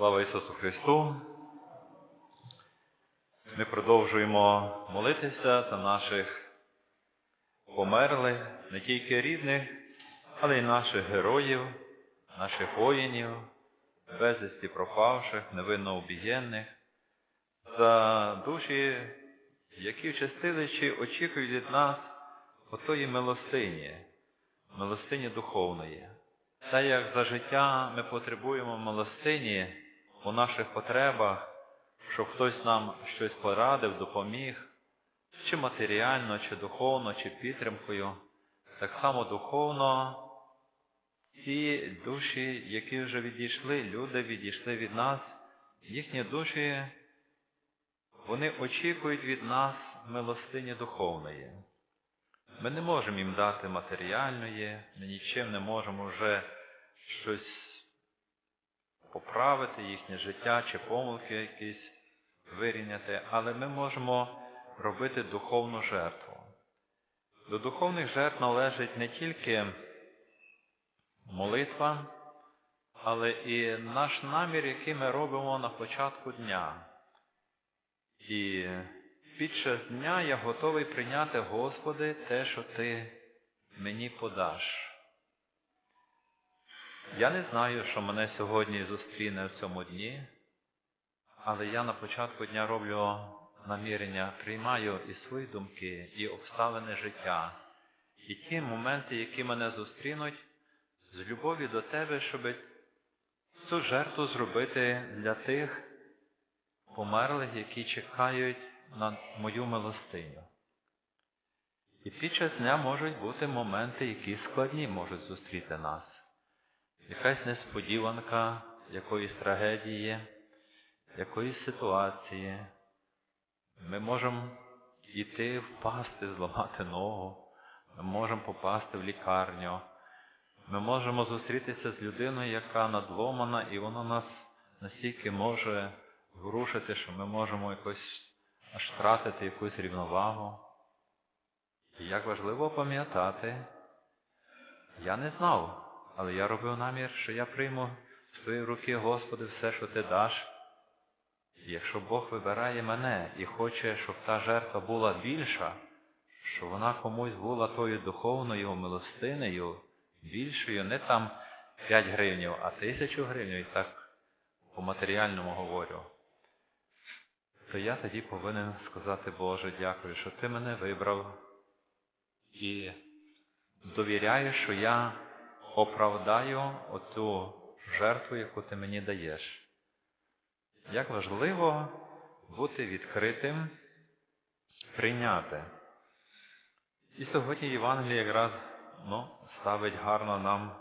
Слава Ісусу Христу! Ми продовжуємо молитися за наших померлих, не тільки рідних, але й наших героїв, наших воїнів, безвісті пропавших, невинно убієнних, за душі, які в чистилищі очікують від нас отої милостині, милостині духовної. Та як за життя ми потребуємо милостині у наших потребах, щоб хтось нам щось порадив, допоміг, чи матеріально, чи духовно, чи підтримкою, так само духовно ті душі, які вже відійшли, люди відійшли від нас, їхні душі, вони очікують від нас милостині духовної. Ми не можемо їм дати матеріальної, ми нічим не можемо вже щось поправити, їхнє життя чи помилки якісь вирівняти, але ми можемо робити духовну жертву. До духовних жертв належить не тільки молитва, але і наш намір, який ми робимо на початку дня. І під час дня я готовий прийняти, Господи, те, що Ти мені подаш. Я не знаю, що мене сьогодні зустріне в цьому дні, але я на початку дня роблю намірення, приймаю і свої думки, і обставини життя, і ті моменти, які мене зустрінуть, з любові до Тебе, щоб цю жертву зробити для тих померлих, які чекають на мою милостиню. І під час дня можуть бути моменти, які складні можуть зустріти нас. Якась несподіванка якоїсь трагедії, якоїсь ситуації. Ми можемо йти, впасти, зламати ногу, ми можемо попасти в лікарню. Ми можемо зустрітися з людиною, яка надломана, і вона нас настільки може врушити, що ми можемо якось аж втратити якусь рівновагу. І як важливо пам'ятати, я не знав, але я робив намір, що я прийму в свої руки, Господи, все, що Ти даш. І якщо Бог вибирає мене і хоче, щоб та жертва була більша, щоб вона комусь була тою духовною милостинею, більшою, не там 5 гривнів, а тисячу гривень, і так по матеріальному говорю, то я тоді повинен сказати, Боже, дякую, що Ти мене вибрав і довіряю, що я оправдаю оцю жертву, яку ти мені даєш. Як важливо бути відкритим, прийняти. І сьогодні Євангеліє якраз ну, ставить гарно нам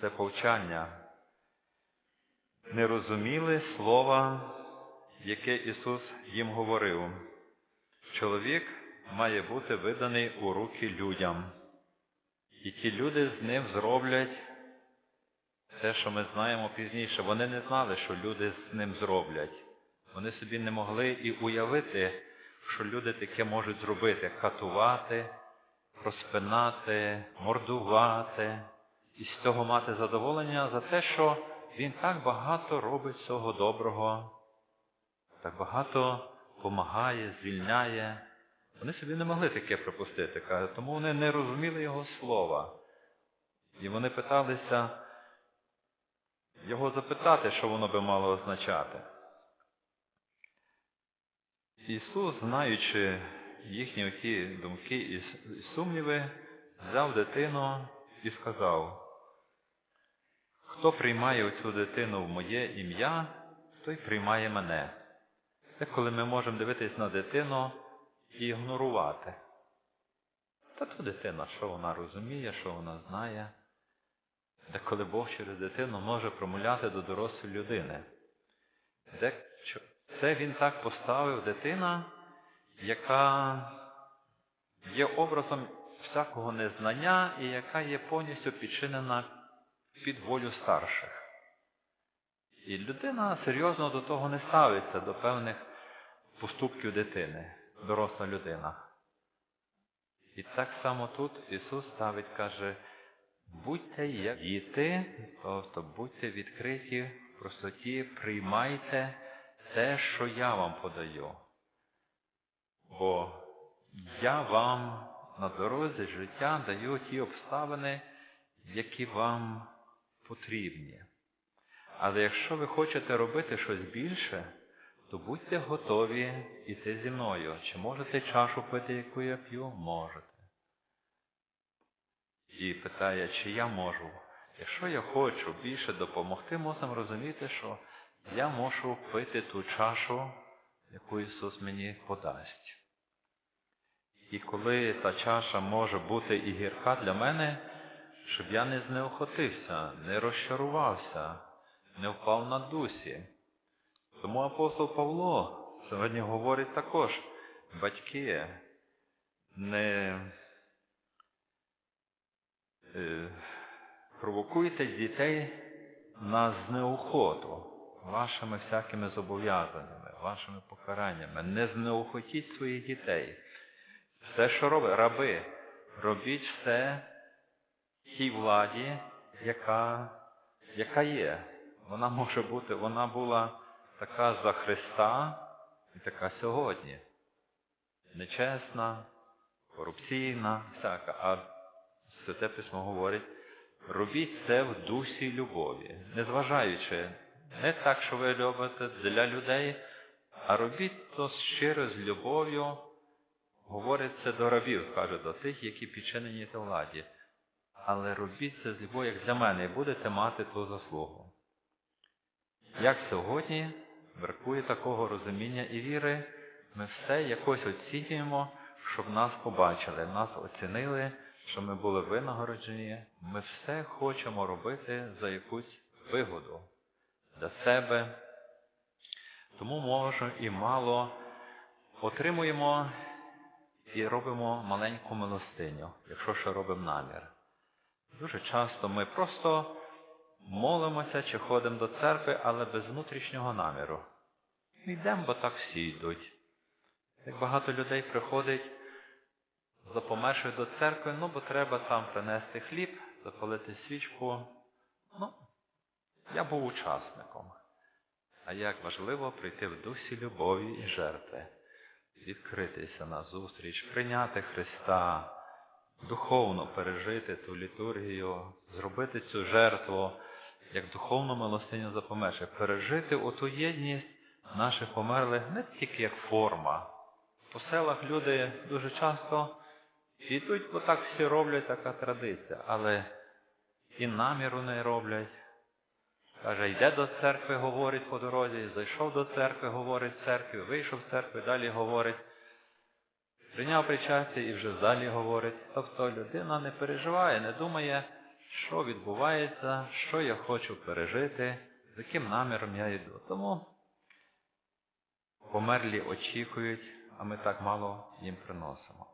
це повчання. Не розуміли слова, яке Ісус їм говорив. Чоловік має бути виданий у руки людям. І ті люди з ним зроблять те, що ми знаємо пізніше. Вони не знали, що люди з ним зроблять. Вони собі не могли і уявити, що люди таке можуть зробити катувати, розпинати, мордувати, і з цього мати задоволення за те, що він так багато робить цього доброго, так багато помагає, звільняє. Вони собі не могли таке припустити, каже, тому вони не розуміли його слова. І вони питалися його запитати, що воно би мало означати. Ісус, знаючи їхні оті думки і сумніви, взяв дитину і сказав, хто приймає оцю дитину в моє ім'я, той приймає мене. Це коли ми можемо дивитись на дитину ігнорувати. Та то дитина, що вона розуміє, що вона знає, де коли Бог через дитину може промовляти до дорослої людини. Де це він так поставив дитина, яка є образом всякого незнання і яка є повністю підчинена під волю старших. І людина серйозно до того не ставиться, до певних поступків дитини доросла людина. І так само тут Ісус ставить, каже, будьте як діти, тобто будьте відкриті в простоті приймайте те, що я вам подаю. Бо я вам на дорозі життя даю ті обставини, які вам потрібні. Але якщо ви хочете робити щось більше, то будьте готові йти зі мною. Чи можете чашу пити, яку я п'ю? Можете. І питає, чи я можу. Якщо я хочу більше допомогти, мусимо розуміти, що я можу пити ту чашу, яку Ісус мені подасть. І коли та чаша може бути і гірка для мене, щоб я не знеохотився, не розчарувався, не впав на дусі. Тому апостол Павло сьогодні говорить також, батьки, не е, провокуйте дітей на знеохоту вашими всякими зобов'язаннями, вашими покараннями. Не знеохотіть своїх дітей. Все, що робить, раби, робіть все тій владі, яка, яка є. Вона може бути, вона була така за Христа і така сьогодні. Нечесна, корупційна, всяка. А Святе Письмо говорить, робіть це в дусі любові, незважаючи не так, що ви любите для людей, а робіть то щиро з любов'ю, говорить це до рабів, каже, до тих, які підчинені та владі. Але робіть це з любов'ю, як для мене, і будете мати ту заслугу. Як сьогодні бракує такого розуміння і віри, ми все якось оцінюємо, щоб нас побачили, нас оцінили, що ми були винагороджені. Ми все хочемо робити за якусь вигоду для себе. Тому може і мало отримуємо і робимо маленьку милостиню, якщо ще робимо намір. Дуже часто ми просто молимося чи ходимо до церкви, але без внутрішнього наміру. Йдемо, бо так всі йдуть. Як багато людей приходить, запомершують до церкви, ну бо треба там принести хліб, запалити свічку. Ну, я був учасником. А як важливо прийти в дусі любові і жертви, відкритися на зустріч, прийняти Христа, духовно пережити ту літургію, зробити цю жертву, як духовну милостиню за померше, пережити оту єдність наших померлих не тільки як форма. По селах люди дуже часто йдуть, бо так всі роблять, така традиція, але і наміру не роблять. Каже, йде до церкви, говорить по дорозі, зайшов до церкви, говорить в церкві, вийшов з церкви, далі говорить. Прийняв причастя і вже в залі говорить. Тобто людина не переживає, не думає, що відбувається, що я хочу пережити, з яким наміром я йду. Тому померлі очікують, а ми так мало їм приносимо.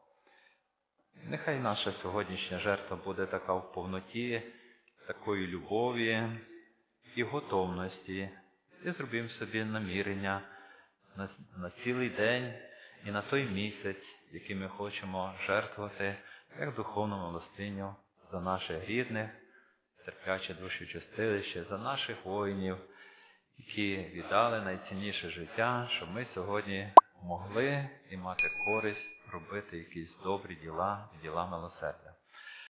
Нехай наша сьогоднішня жертва буде така в повноті, такої любові і готовності, і зробимо собі намірення на, на цілий день і на той місяць, який ми хочемо жертвувати, як духовну милостиню за наших рідних, терпляче душі чистилище, за наших воїнів, які віддали найцінніше життя, щоб ми сьогодні могли і мати користь робити якісь добрі діла, діла милосердя.